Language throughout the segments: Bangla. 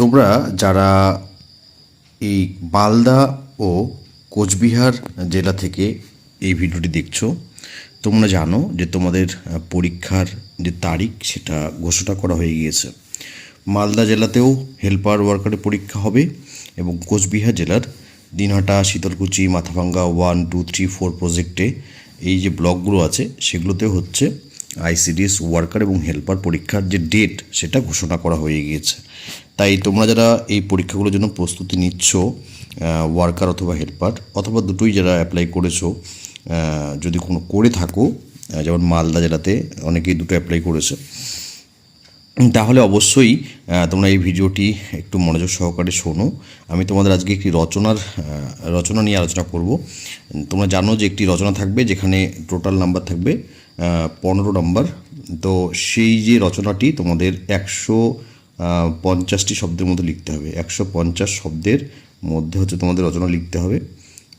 তোমরা যারা এই মালদা ও কোচবিহার জেলা থেকে এই ভিডিওটি দেখছ, তোমরা জানো যে তোমাদের পরীক্ষার যে তারিখ সেটা ঘোষণা করা হয়ে গিয়েছে। মালদা জেলাতেও হেল্পার ওয়ার্কারের পরীক্ষা হবে এবং কোচবিহার জেলার Dinhata, Sitalkuchi, Mathabhanga one, two, three, four প্রজেক্টে এই যে ব্লকগুলো আছে সেগুলোতেও হচ্ছে আইসিডিএস ওয়ার্কার এবং হেল্পার পরীক্ষার যে ডেট সেটা ঘোষণা করা হয়ে গিয়েছে। তাই তোমরা যারা এই পরীক্ষাগুলোর জন্য প্রস্তুতি নিচ্ছ ওয়ার্কার অথবা হেল্পার অথবা দুটোই যারা অ্যাপ্লাই করেছ যদি কোনো করে থাকো যেমন মালদা জেলাতে অনেকেই দুটো অ্যাপ্লাই করেছে, তাহলে অবশ্যই তোমরা এই ভিডিওটি একটু মনোযোগ সহকারে শোনো। আমি তোমাদের আজকে একটি রচনার রচনা নিয়ে আলোচনা করব। তোমরা জানো যে একটি রচনা থাকবে, যেখানে টোটাল নাম্বার থাকবে পনেরো নম্বর। তো সেই যে রচনাটি তোমাদের একশো পঞ্চাশটি শব্দের মধ্যে লিখতে হবে। একশো পঞ্চাশ শব্দের মধ্যে হচ্ছে তোমাদের রচনা লিখতে হবে।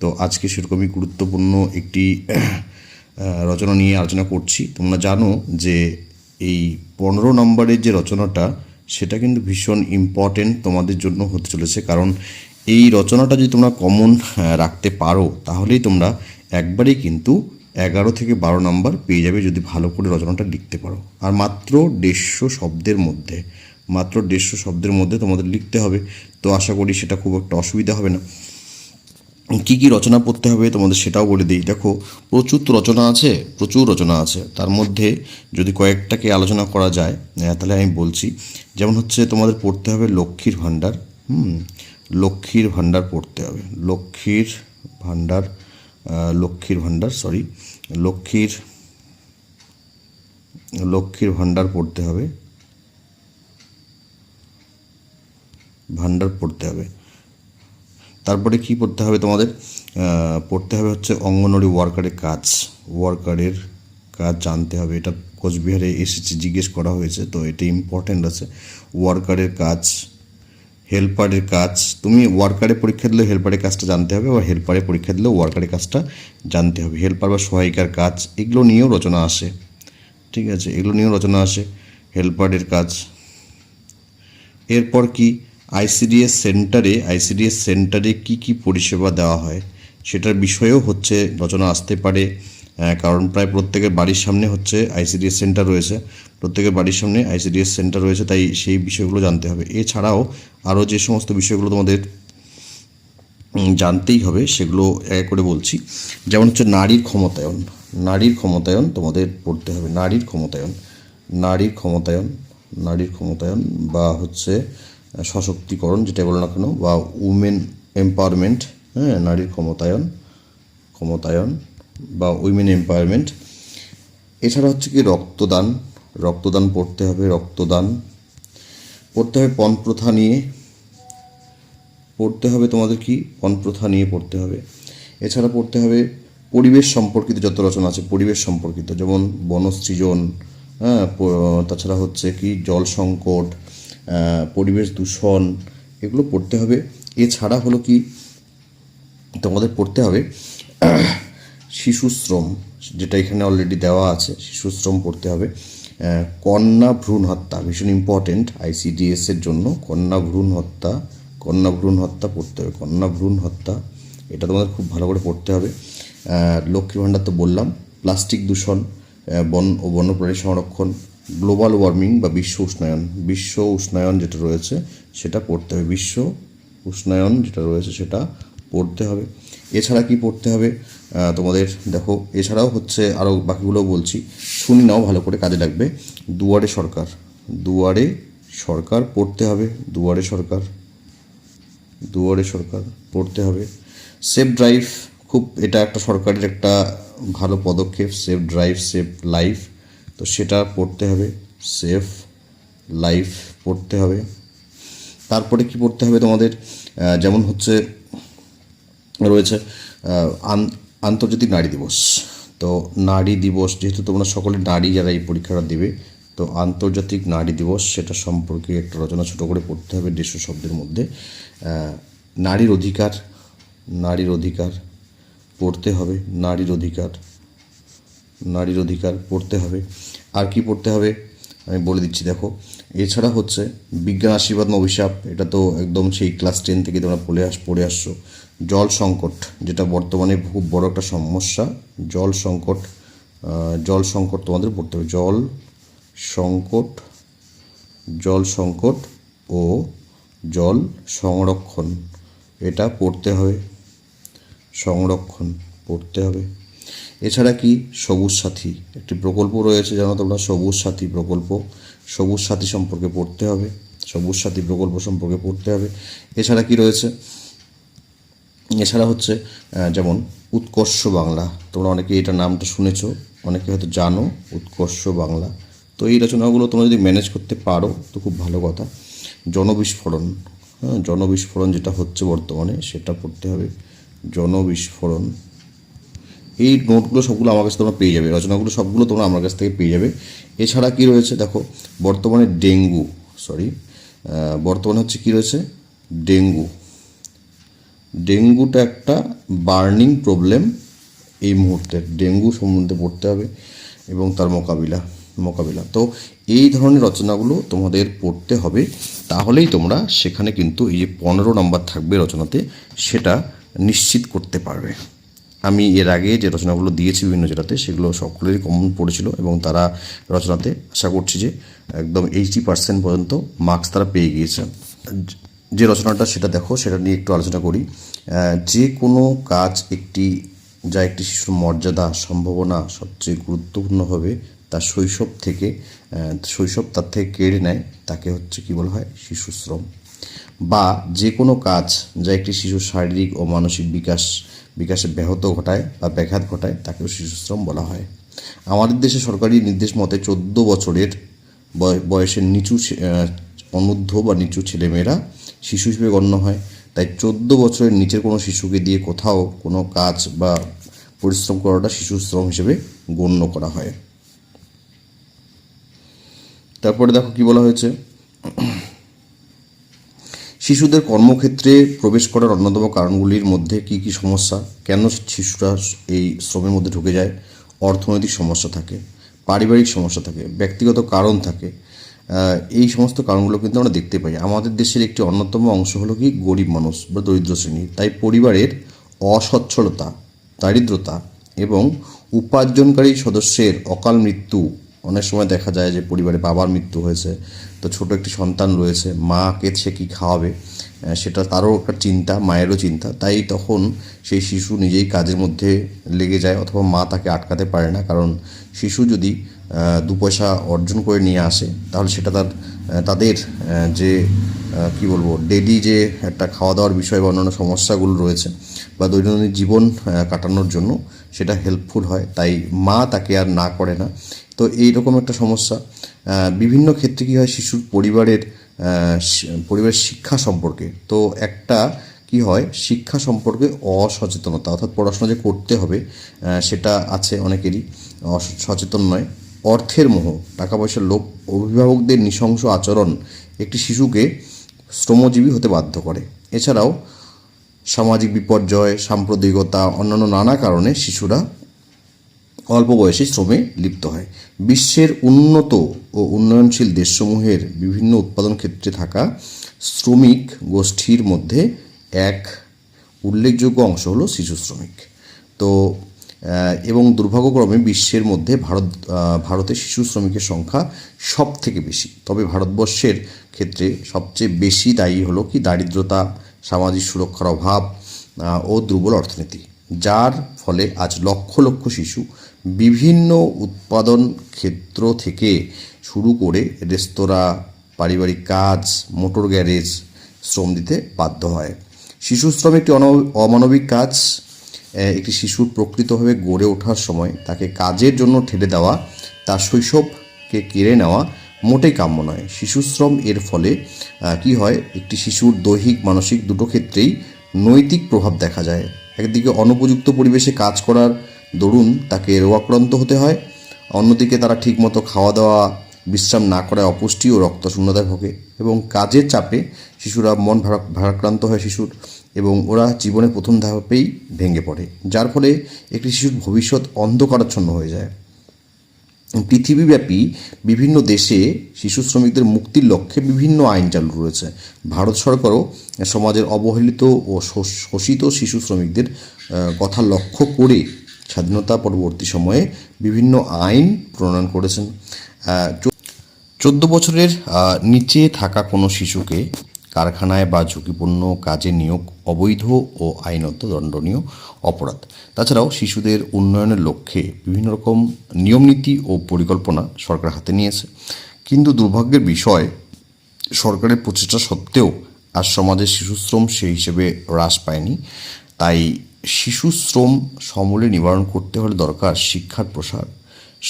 তো আজকে সেরকমই গুরুত্বপূর্ণ একটি রচনা নিয়ে আলোচনা করছি। তোমরা জানো যে এই পনেরো নম্বরের যে রচনাটা, সেটা কিন্তু ভীষণ ইম্পর্টেন্ট তোমাদের জন্য হতে চলেছে। কারণ এই রচনাটা যদি তোমরা কমন রাখতে পারো, তাহলেই তোমরা একবারেই কিন্তু এগারো থেকে বারো নম্বর পেয়ে যাবে যদি ভালো করে রচনাটা লিখতে পারো। আর মাত্র দেড়শো শব্দের মধ্যে মাত্র দেড়শো শব্দের মধ্যে তোমাদের লিখতে হবে। তো আশা করি সেটা খুব একটা অসুবিধা হবে না। কী কী রচনা পড়তে হবে তোমাদের সেটাও বলে দিই। দেখো প্রচুর তো রচনা আছে প্রচুর রচনা আছে। তার মধ্যে যদি কয়েকটাকে আলোচনা করা যায় আহ, তাহলে আমি বলছি। যেমন হচ্ছে তোমাদের পড়তে হবে লক্ষ্মীর ভাণ্ডার হুম লক্ষ্মীর ভাণ্ডার পড়তে হবে। লক্ষ্মীর ভাণ্ডার লক্ষ্মীর ভাণ্ডার সরি লক্ষ্মীর লক্ষ্মীর ভাণ্ডার পড়তে হবে। ভাণ্ডার পড়তে হবে। তারপরে কি পড়তে হবে তোমাদের? পড়তে হবে হচ্ছে অঙ্গনওয়াড়ি ওয়ার্কারের কাজ। ওয়ার্কারের কাজ জানতে হবে। এটা কোচবিহারে এসেছে, জিজ্ঞেস করা হয়েছে, তো এটা ইম্পর্ট্যান্ট আছে। ওয়ার্কারের কাজ হেল্পারের কাজ, তুমি ওয়ার্কারে পরীক্ষা দিলেও হেল্পারের কাজটা জানতে হবে বা হেল্পারে পরীক্ষা দিলেও ওয়ার্কারের কাজটা জানতে হবে। হেল্পার বা সহায়িকার কাজ, এগুলো নিয়েও রচনা আসে। ঠিক আছে, এগুলো নিয়েও রচনা আসে হেল্পারের কাজ। এরপর কি? আইসিডিএস সেন্টারে আইসিডিএস সেন্টারে কি কি পরিষেবা দেওয়া হয়? সেটার বিষয়েও হচ্ছে রচনা আসতে পারে। কারণ প্রায় প্রত্যেকের বাড়ির সামনে হচ্ছে আইসিডিএস সেন্টার রয়েছে। প্রত্যেকের বাড়ির সামনে আইসিডিএস সেন্টার রয়েছে, তাই সেই বিষয়গুলো জানতে হবে। এছাড়াও আরও যে সমস্ত বিষয়গুলো তোমাদের জানতেই হবে, সেগুলো এক করে বলছি। যেমন হচ্ছে নারীর ক্ষমতায়ন। নারীর ক্ষমতায়ন তোমাদের পড়তে হবে। নারীর ক্ষমতায়ন। নারীর ক্ষমতায়ন। নারীর ক্ষমতায়ন বা হচ্ছে সশক্তিকরণ যেটা বলো না কেন, বা উমেন এম্পাওয়ারমেন্ট হ্যাঁ নারীর ক্ষমতায়ন ক্ষমতায়ন বা উইমেন এম্পাওয়ারমেন্ট এছাড়া হচ্ছে কি রক্তদান। রক্তদান পড়তে হবে, রক্তদান। পড়তে হবে পণ প্রথা নিয়ে। পড়তে হবে তোমাদের কি? পণপ্রথা নিয়ে পড়তে হবে। এছাড়া পড়তে হবে পরিবেশ সম্পর্কিত যত রচনা আছে, পরিবেশ সম্পর্কিত, যেমন বনসৃজন হ্যাঁ তাছাড়া হচ্ছে কি? জল সংকট পরিবেশ দূষণ, এগুলো পড়তে হবে। এছাড়া হলো কি? তোমাদের পড়তে হবে শিশুশ্রম, যেটা এখানে অলরেডি দেওয়া আছে, শিশুশ্রম পড়তে হবে। কন্যা ভ্রূণ হত্যা, ভীষণ ইম্পর্টেন্ট আইসিডিএস এর জন্য। কন্যা ভ্রূণ হত্যা, কন্যা ভ্রূণ হত্যা পড়তে হবে, কন্যা ভ্রূণ হত্যা, এটা তোমাদের খুব ভালো করে পড়তে হবে। লক্ষ্মী ভাণ্ডার তো বললাম, প্লাস্টিক দূষণ বন ও বন্যপ্রাণী সংরক্ষণ, গ্লোবাল ওয়ার্মিং বা বিশ্ব উষ্ণায়ন বিশ্ব উষ্ণায়ন যেটা রয়েছে সেটা পড়তে হবে, বিশ্ব উষ্ণায়ন যেটা রয়েছে সেটা পড়তে হবে। এছাড়া কি পড়তে হবে? তোমাদের দেখো, এছাড়াও হচ্ছে আরও বাকিগুলো বলছি। শুনি নাও, ভালো করে কাজে লাগবে। দুয়ারে সরকার। দুয়ারে সরকার পড়তে হবে। দুয়ারে সরকার। দুয়ারে সরকার পড়তে হবে। সেফ ড্রাইভ খুব, এটা একটা সরকারের একটা ভালো পদক্ষেপ। সেফ ড্রাইভ সেফ লাইফ তো সেটা পড়তে হবে। সেফ লাইফ পড়তে হবে। তারপরে কি পড়তে হবে তোমাদের? যেমন হচ্ছে রয়েছে আন- আন্তর্জাতিক নারী দিবস। তো নারী দিবস, যেহেতু তোমরা সকলে নারী যারা এই পরীক্ষাটা দেবে, তো আন্তর্জাতিক নারী দিবস, সেটা সম্পর্কে একটা রচনা ছোটো করে পড়তে হবে দেড়শো শব্দের মধ্যে। নারীর অধিকার নারীর অধিকার পড়তে হবে, নারীর অধিকার নারীর অধিকার পড়তে হবে। আর কি পড়তে হবে? আমি বলে দিচ্ছি, দেখো, এছাড়া হচ্ছে বিজ্ঞান আশীর্বাদ অভিশাপ, এটা তো একদম সেই ক্লাস টেন থেকে তোমরা পড়ে আস, পড়ে আসছো। জল সংকট, যেটা বর্তমানে খুব বড় একটা সমস্যা। জল সংকট জল সংকট তোমাদের পড়তে হবে। জল সংকট জল সংকট ও জল সংরক্ষণ, এটা পড়তে হবে। সংরক্ষণ পড়তে হবে। এছাড়া কি? সবুজ সাথী, একটি প্রকল্প রয়েছে, জানো তোমরা? সবুজ সাথী প্রকল্প। সবুজ সাথী সম্পর্কে পড়তে হবে। সবুজ সাথী প্রকল্প সম্পর্কে পড়তে হবে। এছাড়া কি রয়েছে? এছাড়া হচ্ছে যেমন উৎকর্ষ বাংলা, তোমরা অনেকে এটা নামটা শুনেছো, অনেকে হয়তো জানো উৎকর্ষ বাংলা। তো এই রচনাগুলো তোমরা যদি ম্যানেজ করতে পারো, তো খুব ভালো কথা। জনবিস্ফোরণ হ্যাঁ জনবিস্ফোরণ যেটা হচ্ছে বর্তমানে, সেটা পড়তে হবে। জনবিস্ফোরণ। এই নোটগুলো সবগুলো আমার কাছে তোমরা পেয়ে যাবে, রচনাগুলো সবগুলো তোমরা আমার কাছ থেকে পেয়ে যাবে। এছাড়া কি রয়েছে, দেখো, বর্তমানে ডেঙ্গু সরি বর্তমানে হচ্ছে কি রয়েছে? ডেঙ্গু। ডেঙ্গুটা একটা বার্নিং প্রবলেম এই মুহূর্তে। ডেঙ্গু সম্বন্ধে পড়তে হবে এবং তার মোকাবিলা মোকাবিলা। তো এই ধরনের রচনাগুলো তোমাদের পড়তে হবে। তাহলেই তোমরা সেখানে কিন্তু এই যে পনেরো নম্বর থাকবে রচনাতে, সেটা নিশ্চিত করতে পারবে। আমি এর আগে যে রচনাগুলো দিয়েছি বিভিন্ন জেলাতে, সেগুলো সকলেরই কমন পড়েছিল এবং তারা রচনাতে আশা করছি যে একদম এইটি পার্সেন্ট পর্যন্ত মার্কস তারা পেয়ে গিয়েছে যে রচনাটা সেটা দেখো, সেটা নিয়ে একটু আলোচনা করি। যে কোনো কাজ একটি, যা একটি শিশুর মর্যাদা, সম্ভাবনা সবচেয়ে গুরুত্বপূর্ণ হবে, তার শৈশব থেকে শৈশব তার থেকে কেড়ে নেয়, তাকে হচ্ছে কি বলা হয়? শিশু শ্রম। বা যে কোনো কাজ, যা একটি শিশুর শারীরিক ও মানসিক বিকাশ, বিকাশে ব্যাহত ঘটায় বা ব্যাঘাত ঘটায়, তাকেও শিশুশ্রম বলা হয়। আমাদের দেশে সরকারি নির্দেশ মতে চোদ্দ বছরের বয়- বয়সের নিচু অনূর্ধ্ব বা নিচু ছেলেমেয়েরা শিশু হিসেবে গণ্য হয়। তাই চোদ্দ বছরের নিচের কোনো শিশুকে দিয়ে কোথাও কোনো কাজ বা পরিশ্রম করাটা শিশু শ্রম হিসেবে গণ্য করা হয়। তারপরে দেখো কি বলা হয়েছে। শিশুদের কর্মক্ষেত্রে প্রবেশ করার অন্যতম কারণগুলির মধ্যে কি কি সমস্যা? কেন শিশুরা এই শ্রমের মধ্যে ঢুকে যায়? অর্থনৈতিক সমস্যা থাকে, পারিবারিক সমস্যা থাকে, ব্যক্তিগত কারণ থাকে এই সমস্ত কারণগুলো কিন্তু আমরা দেখতে পাই। আমাদের দেশের একটি অন্যতম অংশ হলো কি? গরিব মানুষ বা দরিদ্র শ্রেণি। তাই পরিবারের অসচ্ছলতা, দারিদ্রতা এবং উপার্জনকারী সদস্যের অকাল মৃত্যু, অনেক সময় দেখা যায় যে পরিবারে বাবার মৃত্যু হয়েছে, তো ছোট একটি সন্তান রয়েছে, মাকে সে কী খাওয়াবে? সেটা তারও একটা চিন্তা, মায়েরও চিন্তা। তাই তখন সেই শিশু নিজেই কাজের মধ্যে লেগে যায় অথবা মা তাকে আটকাতে পারে না। কারণ শিশু যদি দু পয়সা অর্জন করে নিয়ে আসে, তাহলে সেটা তার তাদের যে কি বলব ডেলি যে একটা খাওয়া দাওয়ার বিষয় বা অন্যান্য সমস্যাগুলো রয়েছে বা দৈনন্দিন জীবন কাটানোর জন্য সেটা হেল্পফুল হয়, তাই মা তাকে আর না করে না। তো এই রকম একটা সমস্যা। বিভিন্ন ক্ষেত্রে কী হয়, শিশুর পরিবারের পরিবারের শিক্ষা সম্পর্কে। তো একটা কি হয়, শিক্ষা সম্পর্কে অসচেতনতা, অর্থাৎ পড়াশোনা যে করতে হবে সেটা আছে অনেকেরই সচেতন নয়। অর্থের মোহ টাকা পয়সার লোভ, অভিভাবকদের নৃশংস আচরণ একটি শিশুকে শ্রমজীবী হতে বাধ্য করে। এছাড়াও সামাজিক বিপর্যয়, সাম্প্রদায়িকতা, অন্যান্য নানা কারণে শিশুরা অল্প বয়সে শ্রমে লিপ্ত হয়। বিশ্বের উন্নত ও উন্নয়নশীল দেশসমূহের বিভিন্ন উৎপাদন ক্ষেত্রে থাকা শ্রমিক গোষ্ঠীর মধ্যে এক উল্লেখযোগ্য অংশ হলো শিশু শ্রমিক। তো এবং দুর্ভাগ্যক্রমে বিশ্বের মধ্যে ভারত ভারতে শিশু শ্রমিকের সংখ্যা সব থেকে বেশি। তবে ভারতবর্ষের ক্ষেত্রে সবচেয়ে বেশি দায়ী হলো কি দারিদ্রতা, সামাজিক সুরক্ষার অভাব ও দুর্বল অর্থনীতি, যার ফলে আজ লক্ষ লক্ষ শিশু বিভিন্ন উৎপাদন ক্ষেত্র থেকে শুরু করে রেস্তোরাঁ, পারিবারিক কাজ, মোটর গ্যারেজ শ্রম দিতে বাধ্য হয়। শিশু শ্রম একটি অমানবিক কাজ। একটি শিশুর প্রকৃতভাবে গড়ে ওঠার সময় তাকে কাজের জন্য ঠেলে দেওয়া, তার শৈশবকে কেড়ে নেওয়া মোটেই কাম্য নয়। শিশু শ্রম এর ফলে কি হয়, একটি শিশুর দৈহিক, মানসিক দুটো ক্ষেত্রেই নৈতিক প্রভাব দেখা যায়। একদিকে অনুপযুক্ত পরিবেশে কাজ করার দরুন তাকে রোগাক্রান্ত হতে হয়, অন্যদিকে তারা ঠিকমতো খাওয়া দাওয়া বিশ্রাম না করায় অপুষ্টি ও রক্তশূন্যতায় ভোগে এবং কাজের চাপে শিশুরা মন ভারা- ভারাক্রান্ত হয় শিশুর। এবং ওরা জীবনে প্রথম ধাপেই ভেঙে পড়ে, যার ফলে একটি শিশুর ভবিষ্যৎ অন্ধকারাচ্ছন্ন হয়ে যায়। পৃথিবীব্যাপী বিভিন্ন দেশে শিশু শ্রমিকদের মুক্তির লক্ষ্যে বিভিন্ন আইন চালু রয়েছে। ভারত সরকারও সমাজের অবহেলিত ও শোষিত শিশু শ্রমিকদের কথা লক্ষ্য করে স্বাধীনতা পরবর্তী সময়ে বিভিন্ন আইন প্রণয়ন করেছেন। চোদ্দ বছরের নিচে থাকা কোনো শিশুকে কারখানায় বা ঝুঁকিপূর্ণ কাজে নিয়োগ অবৈধ ও আইনত দণ্ডনীয় অপরাধ। তাছাড়াও শিশুদের উন্নয়নের লক্ষ্যে বিভিন্ন রকম নিয়মনীতি ও পরিকল্পনা সরকার হাতে নিয়েছে। কিন্তু দুর্ভাগ্যের বিষয়, সরকারের প্রচেষ্টা সত্ত্বেও আজ সমাজে শিশুশ্রম সেই হিসেবে হ্রাস পায়নি। তাই শিশু শ্রম সমূলে নিবারণ করতে হলে দরকার শিক্ষার প্রসার,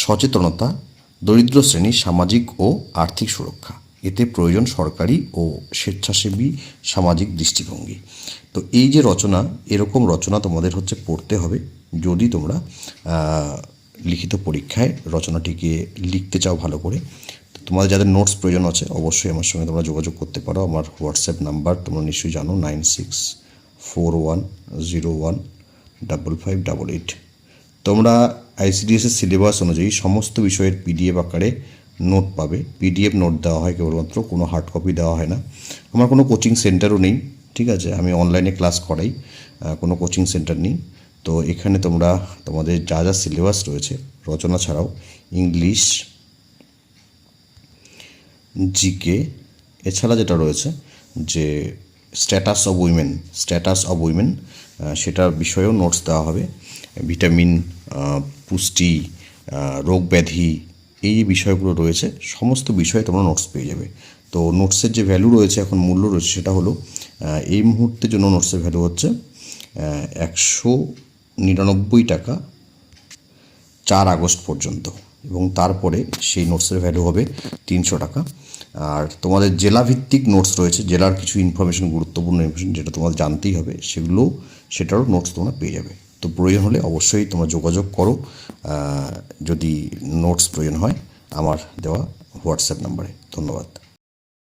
সচেতনতা, দরিদ্র শ্রেণির সামাজিক ও আর্থিক সুরক্ষা। এতে প্রয়োজন সরকারি ও স্বেচ্ছাসেবী সামাজিক দৃষ্টিভঙ্গি। তো এই যে রচনা, এরকম রচনা তোমাদের হচ্ছে পড়তে হবে। যদি তোমরা লিখিত পরীক্ষায় রচনাটিকে লিখতে চাও ভালো করে তোমাদের যাদের নোটস প্রয়োজন আছে, অবশ্যই আমার সঙ্গে তোমরা যোগাযোগ করতে পারো। আমার হোয়াটসঅ্যাপ নাম্বার তোমরা নিশ্চয়ই জানো nine six four one zero one double five double eight তোমরা আইসিডিএসের সিলেবাস অনুযায়ী সমস্ত বিষয়ের পিডিএফ আকারে নোট পাবে পিডিএফ নোট দেওয়া হয় কেবলমাত্র কোনো হার্ড কপি দেওয়া হয় না। আমার কোনো কোচিং সেন্টারও নেই ঠিক আছে? আমি অনলাইনে ক্লাস করাই কোনো কোচিং সেন্টার নেই। তো এখানে তোমরা তোমাদের যা যা সিলেবাস রয়েছে রচনা ছাড়াও ইংলিশ জিকে এছাড়া যেটা রয়েছে যে status of women status of women সেটার বিষয়েও নোটস দেওয়া হবে। ভিটামিন পুষ্টি আহ, রোগ যে বিষয়গুলো রয়েছে, সমস্ত বিষয়ে তোমরা নোটস পেয়ে যাবে। তো নোটসের যে ভ্যালু রয়েছে, এখন মূল্য রয়েছে, সেটা হলো এই মুহূর্তের জন্য নোটসের ভ্যালু হচ্ছে একশো নিরানব্বই টাকা চার আগস্ট পর্যন্ত। এবং তারপরে সেই নোটসের ভ্যালু হবে তিনশো টাকা। আর তোমাদের জেলাভিত্তিক নোটস রয়েছে, জেলার কিছু ইনফরমেশন গুরুত্বপূর্ণ ইনফরমেশন যেটা তোমাদের জানতেই হবে, সেগুলো, সেটারও নোটস তোমরা পেয়ে যাবে। তো প্রয়োজন হলে অবশ্যই তোমরা যোগাযোগ করো। যদি নোটস প্রয়োজন হয়, আমার দেওয়া হোয়াটসঅ্যাপ নাম্বারে ধন্যবাদ।